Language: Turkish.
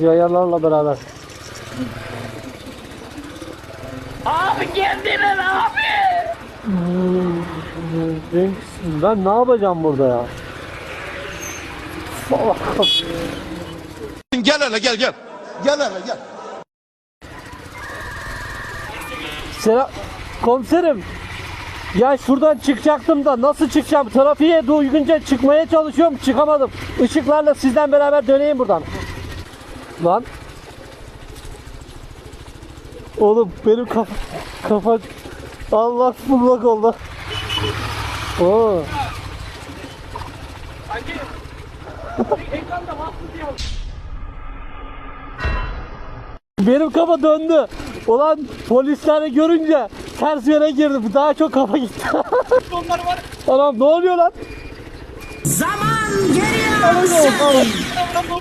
yayalarla beraber. Abi kendine abi. Ben, ben ne yapacağım burada ya? Gel hele gel gel. Gel hele gel. Selam komiserim. Ya şuradan çıkacaktım da nasıl çıkacağım? Trafiğe uygunca çıkmaya çalışıyorum. Çıkamadım. Işıklarla sizden beraber döneyim buradan. Lan. Oğlum benim kafa kafa Allah bullak oldu. Oo. Benim kafa döndü. Ulan polisleri görünce ters yöne girdim. Daha çok kafa gitti. Onlar var. Anam ne oluyor lan? Zaman geriye Anam, anam.